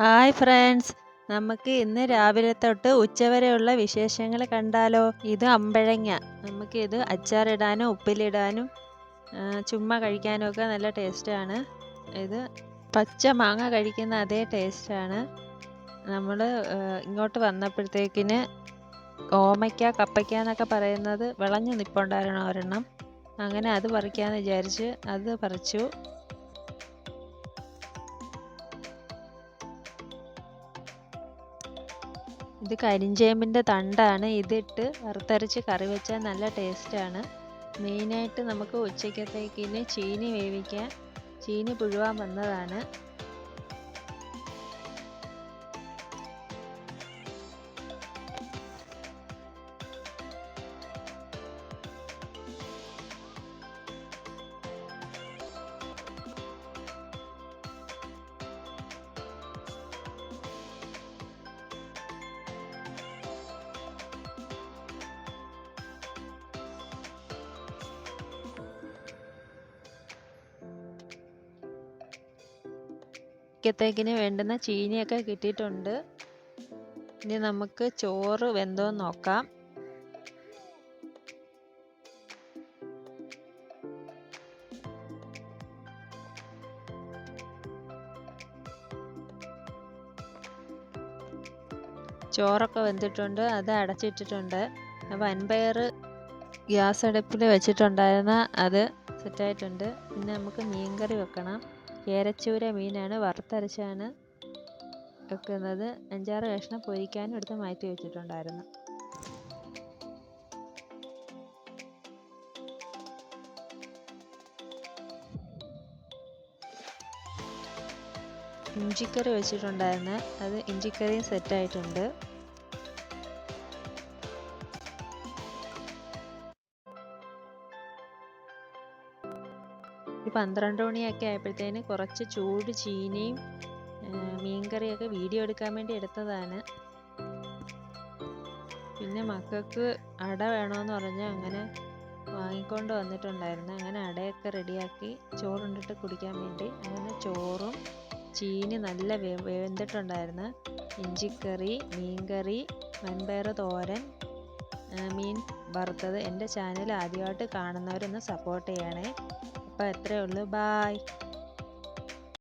Hi friends. നമുക്ക് ഇന്ന് രാവിലെ തൊട്ട് ഉച്ചവരെയുള്ള വിശേഷങ്ങൾ കണ്ടാലോ? ഇത് അമ്പഴങ്ങ. നമുക്ക് ഇത് അച്ചാറിടാനും ഉപ്പിലിടാനും ചുമ്മാ കഴിക്കാനും ഒക്കെ നല്ല ടേസ്റ്റാണ് ഇത് പച്ച മാങ്ങ കഴിക്കുന്ന അതേ ടേസ്റ്റാണ് നമ്മൾ ഇങ്ങോട്ട് വന്നപ്പോഴത്തേക്കിന് ഓമയ്ക്ക കപ്പയ്ക്ക എന്നൊക്കെ പറയുന്നത് വിളഞ്ഞു നിൽപ്പുണ്ടായിരുന്നു ഒരെണ്ണം. അങ്ങനെ അത് പറിക്കാമെന്ന് വിചാരിച്ച് അത് പറിച്ചു. ഇത് കരിഞ്ചേമ്പിന്റെ തണ്ടാണ്. ഇതിട്ട് വറുത്തരച്ച് കറി വെച്ചാൽ നല്ല ടേസ്റ്റാണ്. മെയിനായിട്ട് നമുക്ക് ഉച്ചക്കത്തേക്കിന് ചീനി വേവിക്കാൻ ചീനി പുഴുവാൻ വന്നതാണ്. ഉച്ചക്കത്തേക്കിന് വേണ്ടുന്ന ചീനിയൊക്കെ കിട്ടിയിട്ടുണ്ട്. ഇനി നമുക്ക് ചോറ് വെന്തോ നോക്കാം. ചോറൊക്കെ വെന്തിട്ടുണ്ട്. അത് അടച്ചിട്ടിട്ടുണ്ട്. വൻപയർ ഗ്യാസ് അടുപ്പിൽ വെച്ചിട്ടുണ്ടായിരുന്ന അത് സെറ്റായിട്ടുണ്ട്. പിന്നെ നമുക്ക് മീൻകറി വെക്കണം. കേരച്ചൂര മീനാണ് വറുത്തരച്ചാണ് വെക്കുന്നത്. അഞ്ചാറ് കഷ്ണം പൊരിക്കാനും എടുത്ത് മാറ്റി വെച്ചിട്ടുണ്ടായിരുന്നു. ഇഞ്ചിക്കറി വെച്ചിട്ടുണ്ടായിരുന്നു. അത് ഇഞ്ചിക്കറിയും സെറ്റായിട്ടുണ്ട് ഒരു പന്ത്രണ്ട് മണിയൊക്കെ ആയപ്പോഴത്തേന് കുറച്ച് ചൂട് ചീനിയും മീൻകറിയൊക്കെ വീഡിയോ എടുക്കാൻ വേണ്ടി എടുത്തതാണ്. പിന്നെ മക്കൾക്ക് അട വേണമെന്ന് പറഞ്ഞ് അങ്ങനെ വാങ്ങിക്കൊണ്ട് വന്നിട്ടുണ്ടായിരുന്നു. അങ്ങനെ അടയൊക്കെ റെഡിയാക്കി ചോറുണ്ടിട്ട് കുടിക്കാൻ വേണ്ടി അങ്ങനെ ചോറും ചീനി നല്ല വെന്തിട്ടുണ്ടായിരുന്നു. ഇഞ്ചിക്കറി മീൻകറി വൻപയർ തോരൻ മീൻ വറുത്തത്. എന്റെ ചാനൽ ആദ്യമായിട്ട് കാണുന്നവരൊന്ന് സപ്പോർട്ട് ചെയ്യണേ. അപ്പോൾ എത്രയേ ഉള്ളൂ? ബായ്